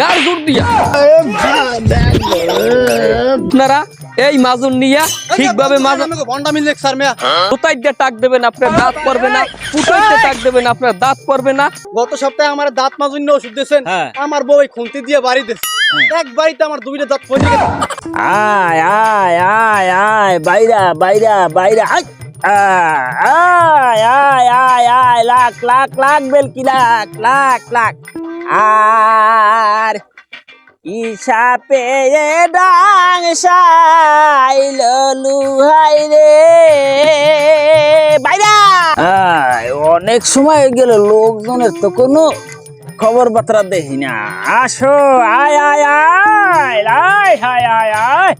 গার জোর দিয়া। আপনারা এই মাজুন নিয়া ঠিকভাবে কোথায় টাক দেবেন আপনার দাঁত পড়বে না। টাক দেবেন আপনার দাঁত পড়বে না। গত সপ্তাহে আমার দাঁত মাজুন্য ওষুধ দিয়েছেন। হ্যাঁ। আমার বউ খুন্তি দিয়ে বাড়ি দিয়েছে। এক বাড়িতে আমার দুইটা দাঁত পড়ে গেছে। আয় আয় আয় আয় বাইরা বাইরা বাইরা আয়। আয় আয় আয় আয় লাখ লাখ লাখ বেলকি লাখ লাখ লাখ। আর ইসাপে ডাং সাইল লুহাই রে। বাইরা! অনেক সময় হয়ে গেল, লোকজনের তো কোনো খবর বার্তা দেখি না। আসো, আয় আয় আয় আয় আয় আয় আয়।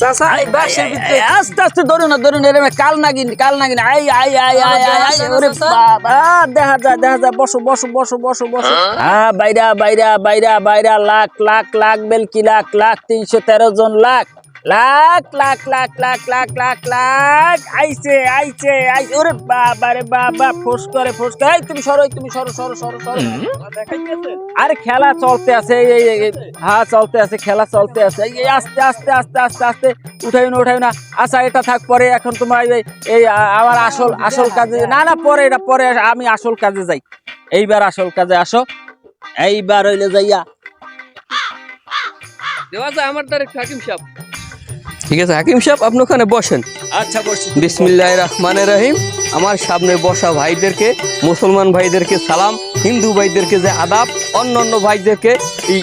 চাচা এই বাসের ভিতরে আস্তে আস্তে ধরুন না ধরো না কাল নাগিন কাল নাগিন। আই আই আই আই আই আই ওরে বাবা দেখা যায় দেখা যা বসো বসো বসো বসো বসো। হ্যাঁ? বাইরা বাইরা বাইরা বাইরা লাখ লাখ লাখ বেলকি লাখ লাখ তিনশো তেরো জন লাখ। লাখ লাখ লাখ লাখ লাখ লাখ লাখ। আইছে আইছে আইছে। ওরে বাবা রে বাবা ফোস করে ফোস করে। এই তুমি সরো তুমি সরো সরো সরো সরো। আরে খেলা চলতে আছে এই হ্যাঁ চলতে আছে খেলা চলতে আছে। এই আস্তে আস্তে আস্তে আস্তে আস্তে। উঠাই না উঠাই না। আচ্ছা এটা থাক পরে এখন তোমার এই আমার আসল আসল কাজে না। না পরে এটা পরে আমি আসল কাজে যাই। এইবার আসল কাজে আসো। এইবার হইলে যাইয়া দেওয়া যায় আমার ডাইরেক্ট হাকিম সাহেব। ঠিক আছে হাকিম সাহেব আপনি ওখানে বসেন। আচ্ছা বসছি। বিসমিল্লাহ রহমানের রহিম। আমার সামনে বসা ভাইদেরকে মুসলমান ভাইদেরকে সালাম হিন্দু ভাইদেরকে যে আদাব অন্য অন্য ভাইদেরকে এই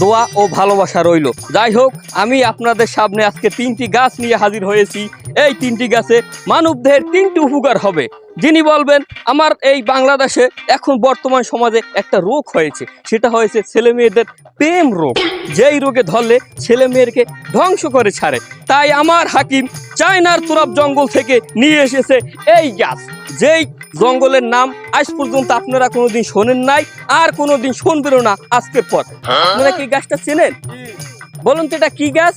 দোয়া ও ভালোবাসা রইল। যাই হোক আমি আপনাদের সামনে আজকে তিনটি গাছ নিয়ে হাজির হয়েছি। এই তিনটি গাছে মানবদের তিনটি উপকার হবে। যিনি বলবেন, আমার এই বাংলাদেশে এখন বর্তমান সমাজে একটা রোগ হয়েছে। সেটা হয়েছে ছেলে মেয়েদের প্রেম রোগ। যেই রোগে ধরলে ছেলে মেয়েরকে ধ্বংস করে ছাড়ে। তাই আমার হাকিম চায়নার তুরাব জঙ্গল থেকে নিয়ে এসেছে এই গাছ। যেই জঙ্গলের নাম আজ পর্যন্ত আপনারা কোনোদিন শোনেন নাই, আর কোনোদিন শুনবেনও না আজকের পর। আপনারা কি গাছটা চেনেন? বলুন তো এটা কি গাছ?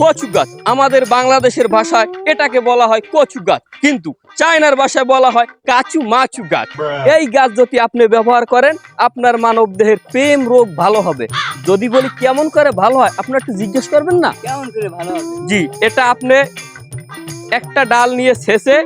কচু গাছ আমাদের বাংলাদেশের ভাষায় এটাকে বলা হয় কচু গাছ কিন্তু চায়নার ভাষায় বলা হয় কাচু মাচু গাছ। এই গাছ যদি আপনি ব্যবহার করেন আপনার মানব দেহের প্রেম রোগ ভালো হবে। যদি বলি কেমন করে ভালো হয় আপনার একটু জিজ্ঞেস করবেন না? কেমন করে ভালো হবে? জি এটা আপনি একটা ডাল নিয়ে শেষে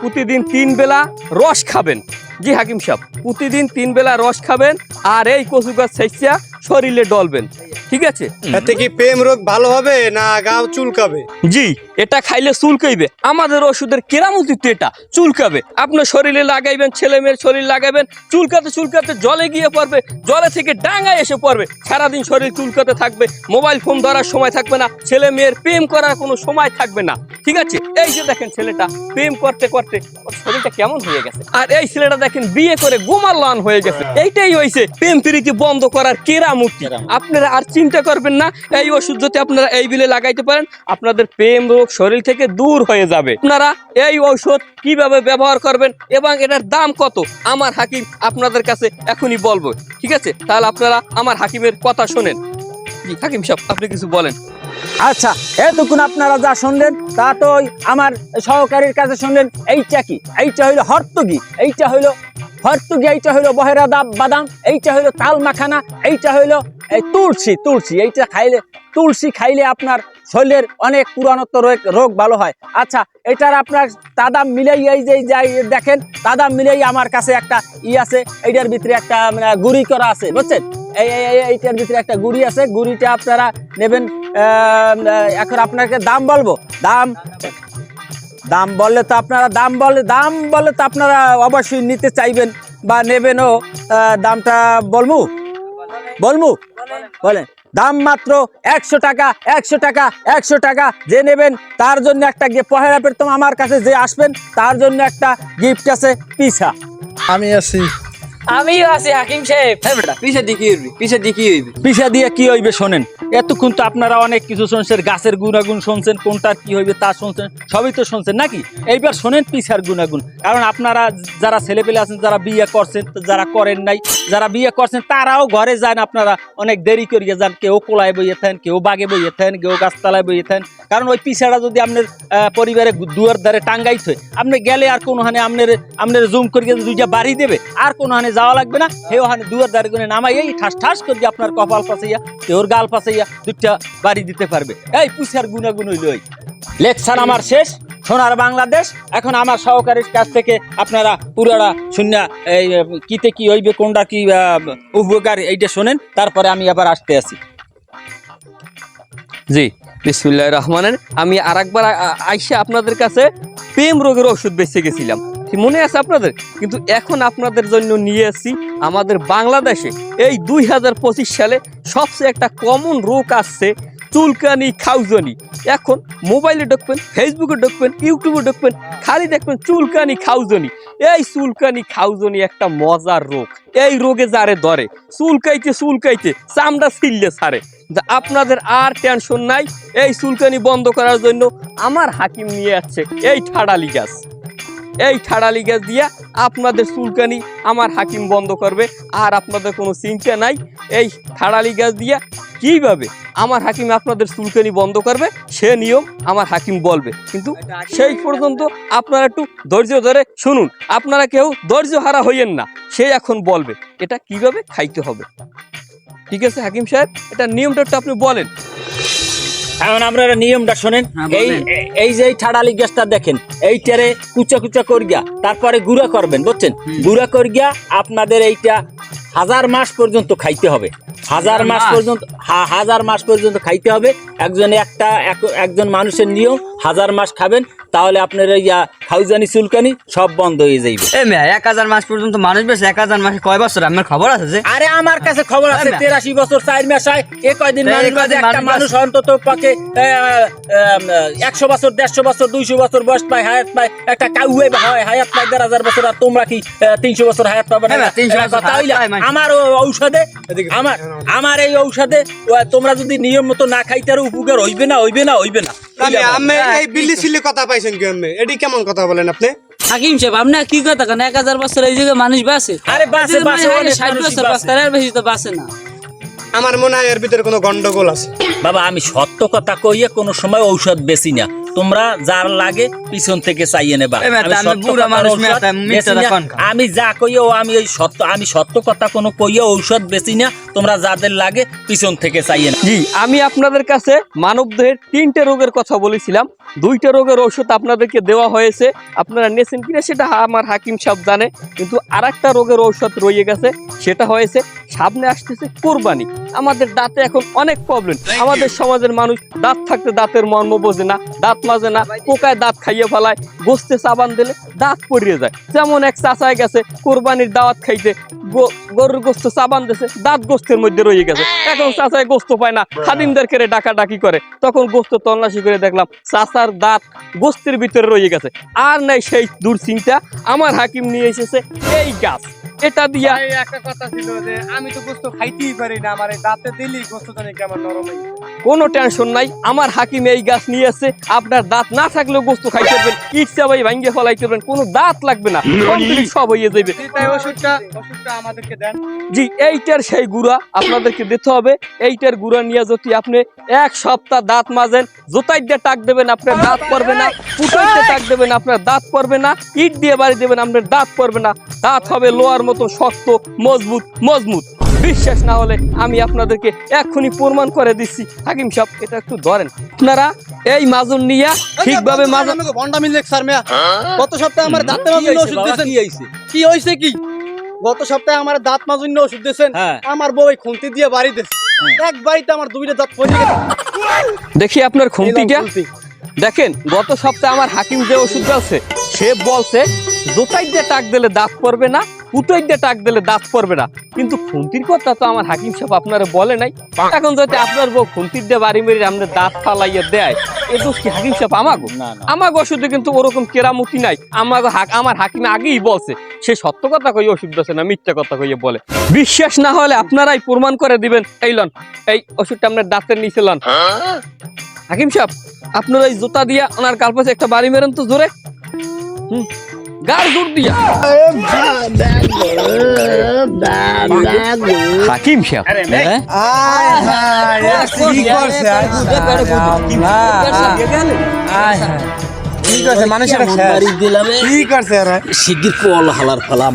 প্রতিদিন তিন বেলা রস খাবেন। জি হাকিম সাহেব প্রতিদিন তিন বেলা রস খাবেন আর এই কচু গাছ শেষিয়া শরীরে ডলবেন ঠিক আছে? এতে কি প্রেম রোগ ভালো হবে না গাও চুলকাবে? জি। এটা খাইলে চুলকাইবে। আমাদের ওষুধের কেরামতি তো এটা চুলকাবে। আপনার শরীরে লাগাইবেন ছেলে মেয়ের শরীর লাগাইবেন চুলকাতে চুলকাতে জলে গিয়ে পড়বে জলে থেকে ডাঙায় এসে পড়বে। সারাদিন শরীর চুলকাতে থাকবে মোবাইল ফোন ধরার সময় থাকবে না ছেলে মেয়ের প্রেম করার কোনো সময় থাকবে না। ঠিক আছে? এই যে দেখেন ছেলেটা প্রেম করতে করতে ওর শরীরটা কেমন হয়ে গেছে। আর এই ছেলেটা দেখেন বিয়ে করে গোমাল্লান হয়ে গেছে। এইটাই হয়েছে প্রেম প্রীতি বন্ধ করার কেরামতি আপনারা আর চিন্তা করবেন না এই ওষুধ যদি আপনারা এই বিলে লাগাইতে পারেন আপনাদের প্রেম রোগ শরীর থেকে দূর হয়ে যাবে। আপনারা এই ঔষধ কীভাবে ব্যবহার করবেন এবং এটার দাম কত? আমার হাকিম আপনাদের কাছে এখনই বলব, ঠিক আছে? তাহলে আপনারা আমার হাকিমের কথা শোনেন। হাকিম সাহেব, আপনি কিছু বলেন। আচ্ছা এতক্ষণ আপনারা যা শুনলেন, তা তো আমার সহকারীর কাছে শুনলেন, এইটা কি? এইটা হইল হর্তগি, এইটা হইল হর্তগি, এইটা হইল বহেরা দাব বাদাম, এইটা হইল তাল মাখানা, এইটা হইল এই তুলসী তুলসী, এইটা খাইলে, তুলসী খাইলে আপনার শরীরের অনেক পুরানত্ব রোগ ভালো হয়। আচ্ছা এটার আপনার তাদাম মিলেই এই যে যাই দেখেন তাদাম মিলেই আমার কাছে একটা ই আছে এইটার ভিতরে একটা মানে, গুড়ি করা আছে বুঝছেন? এই এই- এই- এইটার ভিতরে একটা গুড়ি আছে গুড়িটা আপনারা নেবেন এখন আপনাকে দাম বলব। দাম দাম বললে তো আপনারা দাম বলে দাম বলে তো আপনারা অবশ্যই নিতে চাইবেন বা নেবেনও দামটা বলব? বলব? বলেন। দাম মাত্র একশো টাকা একশো টাকা একশো টাকা। যে নেবেন, তার জন্য একটা পহেলা প্রথম আমার কাছে যে আসবেন, তার জন্য একটা গিফট আছে পিসা। আমি আছি। আমিও আছি হাকিম সাহেব। হ্যাঁ বেটা পিছে দিকে হইবি? পিছে দিকে হইবি? পিছা দিয়ে কি হইবে শোনেন এতক্ষণ তো আপনারা অনেক কিছু শুনছেন গাছের গুণাগুণ শুনছেন কোনটার কি হইবে তা শুনছেন সবই তো শুনছেন নাকি? এইবার শোনেন পিছার গুণাগুণ কারণ আপনারা যারা ছেলেপেলে আছেন যারা বিয়ে করছেন যারা করেন নাই যারা বিয়ে করছেন তারাও ঘরে যান আপনারা অনেক দেরি করিয়ে যান কেউ কোলায় বইয়ে থাকেন কেউ বাগে বইয়ে থাকেন কেউ গাছতলায় বইয়ে থাকেন কারণ ওই পিছাটা যদি আপনার আহ, পরিবারে দুয়ার ধারে টাঙ্গাইতে হয় আপনি গেলে আর কোনো হানে আপনার আপনার জুম করিয়ে দুইটা বাড়ি দেবে আর কোনো হানে যাওয়া লাগবে না। হে ওখানে দুয়ার দাঁড়ি নামাই এই ঠাস ঠাস করে আপনার কপাল পাশাইয়া ওর গাল পাশাইয়া দুটা বাড়ি দিতে পারবে। এই পুষার গুনাগুন হইল লেকচার আমার শেষ, সোনার বাংলাদেশ। এখন আমার সহকারীর কাছ থেকে আপনারা পুরাটা শূন্য এই, কিতে কি হইবে, কোনটা কি উপকার, এইটা শোনেন, তারপরে আমি আবার আসতে আসি জি বিসমুল্লাহ রহমানের। আমি আর একবার আইসা আপনাদের কাছে প্রেম রোগের ওষুধ বেঁচে গেছিলাম। মনে আছে আপনাদের? কিন্তু এখন আপনাদের জন্য নিয়ে আসছি আমাদের বাংলাদেশে। এই দুই হাজার পঁচিশ সালে সবচেয়ে একটা কমন রোগ আসছে চুলকানি, খাউজনি। এখন মোবাইলে ঢুকবেন ফেসবুকে ঢুকবেন ইউটিউবে ঢুকবেন, খালি দেখবেন চুলকানি, খাউজনি। এই চুলকানি, খাউজনি একটা মজার রোগ। এই রোগে যারে ধরে, চুলকাইতে চুলকাইতে চামড়া ছিললে ছাড়ে। আপনাদের আর টেনশন নাই, এই চুলকানি বন্ধ করার জন্য আমার হাকিম নিয়ে যাচ্ছে এই ঠাড়ালি গাছ। এই ঠাড়ালি গাছ দিয়া আপনাদের চুলকানি আমার হাকিম বন্ধ করবে, আর আপনাদের কোনো চিন্তা নাই। এই ঠাড়ালি গাছ দিয়া কীভাবে আমার হাকিম আপনাদের চুলকানি বন্ধ করবে, সে নিয়ম আমার হাকিম বলবে। কিন্তু সেই পর্যন্ত আপনারা একটু ধৈর্য ধরে শুনুন, আপনারা কেউ ধৈর্য হারা হইয়েন না, সে এখন বলবে, এটা কীভাবে খাইতে হবে? ঠিক আছে হাকিম সাহেব, এটা নিয়মটা একটু আপনি বলেন। এখন আপনারা নিয়মটা শোনেন। হ্যাঁ, এই এই যে ঠাডালি গ্যাসটা দেখেন এইটারে কুচা কুচা করিয়া তারপরে গুঁড়া করবেন বুঝছেন? গুঁড়া করিয়া আপনাদের এইটা হাজার মাস পর্যন্ত খাইতে হবে। হাজার মাস? পর্যন্ত হাজার মাস পর্যন্ত খাইতে হবে। একজন একটা একজন মানুষের নিয়ম হাজার মাস খাবেন তাহলে আপনার এই আহ, খাউজানি চুলকানি সব বন্ধ হয়ে যাইবে। এ মেয়া এক হাজার মাস পর্যন্ত মানুষ বেশি এক হাজার মাসে কয় বছর? আপনার খবর আছে যে? আরে আমার কাছে খবর আছে তেরাশি বছর চার মাস হয়। এ কয়দিন মানুষ একটা মানুষ অন্তত পাকে একশো বছর দেড়শো বছর দুইশো বছর বয়স পায় হায়াত পায়। একটা কাউয়ে হয় হায়াত পায় দেড় হাজার বছর আর তোমরা কি তিনশো বছর হায়াত পাবে না? হ্যাঁ, না, 300 এটা বছর কথা হায়াত হইলা? পায় মানুষ। আমার ঔষধে আমার আমার এই ঔষধে তোমরা যদি নিয়ম মতো না খাইতে আর উপকার হইবে না হইবে না হইবে না। আমি আমি এই বিল্লি সিল্লি কথা পাইছেন কি আমি এডি কেমন কথা বলেন আপনি? হাকিম সাহেব আপনি কি কথা কেন? এক হাজার বছর এই মানুষ আরে ষাট বছর আর বেশি তো না। আমার মনে হয় এর ভিতরে কোনো গন্ডগোল আছে। বাবা আমি সত্য কথা কইয়ে কোনো সময় ঔষধ বেশি না। তোমরা যার লাগে পিছন থেকে চাইয়ে নেবা। আমি যা কইয়ে ও আমি ওই সত্য আমি সত্য কথা কোনো কইয়ে ঔষধ বেশি না। তোমরা যাদের লাগে পিছন থেকে চাইয়ে না জি আমি আপনাদের কাছে মানবদেহের তিনটে রোগের কথা বলেছিলাম। দুইটা রোগের ঔষধ আপনাদেরকে দেওয়া হয়েছে। আপনারা নিয়েছেন কিনা সেটা আমার হাকিম সাহেব জানে কিন্তু আর একটা রোগের ঔষধ রয়ে গেছে সেটা হয়েছে সামনে আসতেছে কোরবানি। আমাদের দাঁতে এখন অনেক প্রবলেম আমাদের সমাজের মানুষ দাঁত থাকতে দাঁতের মর্ম বোঝে না দাঁত মাজে না, পোকায় দাঁত খাইয়ে ফেলায়, গোস্তে সাবান দিলে দাঁত পড়িয়ে যায়। যেমন এক চাচায় গেছে, কোরবানির দাওয়াত খাইতে গরুর গোস্ত সাবান দিছে, দাঁত গোস্তের মধ্যে রয়ে গেছে। এখন চাচায় গোস্ত পায় না, খাদিমদের কেড়ে ডাকা ডাকি করে। তখন গোস্ত তল্লাশি করে দেখলাম, চাচার দাঁত গোস্তের ভিতরে রয়ে গেছে। আর নাই সেই দুশ্চিন্তা আমার হাকিম নিয়ে এসেছে এই গাছ। এটা দিয়া। একটা কথা ছিল যে আমি তো গোস্ত খাইতেই পারি না আমার এই দাঁতে দিলি গোস্ত জানি কেমন নরম হয়ে কোনো টেনশন নাই আমার হাকিম এই গাছ নিয়ে এসে আপনার দাঁত না থাকলেও গোস্ত খাইতে পারবেন ইচ্ছা ভাই ভাঙ্গে ফলাইতে পারবেন কোনো দাঁত লাগবে না সব হয়ে যাবে। জি, ওষুধটা ওষুধটা আমাদেরকে দেন। জি এইটার সেই গুড়া আপনাদেরকে দিতে হবে এইটার গুড়া নিয়ে যদি আপনি এক সপ্তাহ দাঁত মাজেন জোতাই দিয়ে টাক দেবেন আপনার দাঁত পড়বে না পুটাইতে টাক দেবেন আপনার দাঁত পড়বে না ইট দিয়ে বাড়ি দেবেন আপনার দাঁত পড়বে না দাঁত হবে লোহার মতো শক্ত মজবুত মজবুত। বিশ্বাস না হলে আমি আপনাদেরকে এক্ষুনি প্রমাণ করে দিচ্ছি। হাকিম সাহেব এটা একটু ধরেন। আপনারা এই মাজুন নিয়ে ঠিকভাবে মাজুন ভন্ডা মিল স্যার মেয়া। গত সপ্তাহে আমার দাঁতে মাজুন ওষুধ দিয়েছেন। কি হয়েছে? কি গত সপ্তাহে আমার দাঁত মাজুন ওষুধ দিয়েছেন। হ্যাঁ। আমার বউ এই খুন্তি দিয়ে বাড়ি দিয়েছে। এক বাড়িতে আমার দুইটা দাঁত পড়ে গেছে। দেখি আপনার খুঁটিটা খুন্তি। দেখেন গত সপ্তাহে আমার হাকিম যে ওষুধ আছে সে বলছে জোতাই দিয়ে টাক দিলে দাঁত পড়বে না পুটোই দিয়ে টাক দিলে দাঁত পড়বে না। কিন্তু খুন্তির কথা তো আমার হাকিম সাহেব আপনারা বলে নাই। এখন যদি আপনার বউ খুন্তির দিয়ে বাড়ি মেরে আপনার দাঁত ফালাইয়া দেয় এ দোষ কি হাকিম সাহেব আমাগো? আমার ওষুধে কিন্তু ওরকম কেরামতি নাই। আমার আমার হাকিম আগেই বলছে সে সত্য কথা কই ওষুধ দিচ্ছে না মিথ্যা কথা কইয়ে বলে। বিশ্বাস না হলে আপনারাই প্রমাণ করে দিবেন। এই লন এই ওষুধটা আপনার দাঁতের নিচে লন। হাকিম সাহেব আপনার ওই জুতা দিয়া ওনার কাল একটা বাড়ি মেরেন তো জোরে। হুম। গার জোর দিয়া। হাকিম সাহেব আরে নে। কি করছে? কি করছে? মানুষের কি করছে শিগগির কল হালার ফলা